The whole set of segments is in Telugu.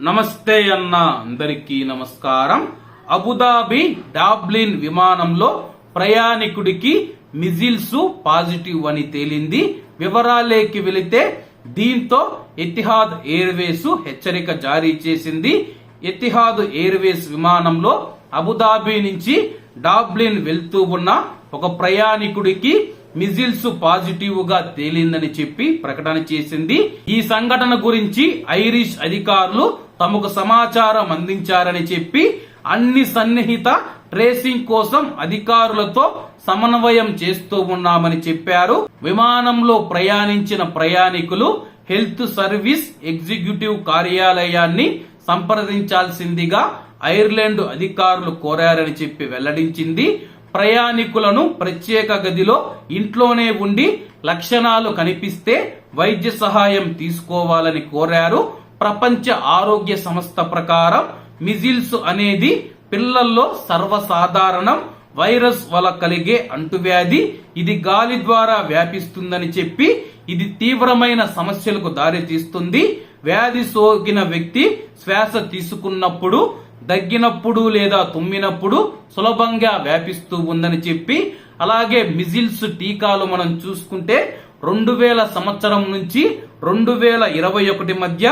నమస్తే అన్న అందరికీ నమస్కారం. అబుదాబి డాబ్లిన్ విమానంలో ప్రయాణికుడికి మిజిల్స్ పాజిటివ్ అని తేలింది. వివరాలేకి వెళితే దీంతో ఎతిహాద్ ఎయిర్వేస్ హెచ్చరిక జారీ చేసింది. ఎతిహాద్ ఎయిర్వేస్ విమానంలో అబుదాబి నుంచి డాబ్లిన్ వెళ్తూ ఉన్న ఒక ప్రయాణికుడికి మిజిల్స్ పాజిటివ్గా తేలిందని చెప్పి ప్రకటన చేసింది. ఈ సంఘటన గురించి ఐరిష్ అధికారులు తమకు సమాచారం అందించారని చెప్పి అన్ని సన్నిహిత ట్రేసింగ్ కోసం అధికారులతో సమన్వయం చేస్తూ ఉన్నామని చెప్పారు. విమానంలో ప్రయాణించిన ప్రయాణికులు హెల్త్ సర్వీస్ ఎగ్జిక్యూటివ్ కార్యాలయాన్ని సంప్రదించాల్సిందిగా ఐర్లాండ్ అధికారులు కోరారని చెప్పి వెల్లడించింది. ప్రయాణికులను ప్రత్యేక గదిలో ఇంట్లోనే ఉండి లక్షణాలు కనిపిస్తే వైద్య సహాయం తీసుకోవాలని కోరారు. ప్రపంచ ఆరోగ్య సంస్థ ప్రకారం మిజిల్స్ అనేది పిల్లల్లో సర్వసాధారణం. వైరస్ వల్ల కలిగే అంటువ్యాధి ఇది గాలి ద్వారా వ్యాపిస్తుందని చెప్పి ఇది తీవ్రమైన సమస్యలకు దారితీస్తుంది. వ్యాధి సోకిన వ్యక్తి శ్వాస తీసుకున్నప్పుడు దగ్గినప్పుడు లేదా తుమ్మినప్పుడు సులభంగా వ్యాపిస్తూ ఉందని చెప్పి అలాగే మిజిల్స్ టీకాలు మనం చూసుకుంటే రెండు వేల సంవత్సరం నుంచి రెండు వేల ఇరవై ఒకటి మధ్య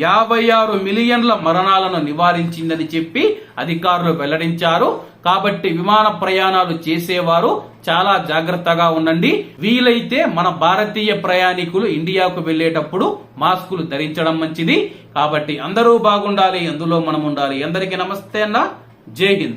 యాభై ఆరు మిలియన్ల మరణాలను నివారించిందని చెప్పి అధికారులు వెల్లడించారు. కాబట్టి విమాన ప్రయాణాలు చేసేవారు చాలా జాగ్రత్తగా ఉండండి. వీలైతే మన భారతీయ ప్రయాణికులు ఇండియాకు వెళ్ళేటప్పుడు మాస్కులు ధరించడం మంచిది. కాబట్టి అందరూ బాగుండాలి అందులో మనం ఉండాలి. అందరికీ నమస్తే అన్న. జై హింద్.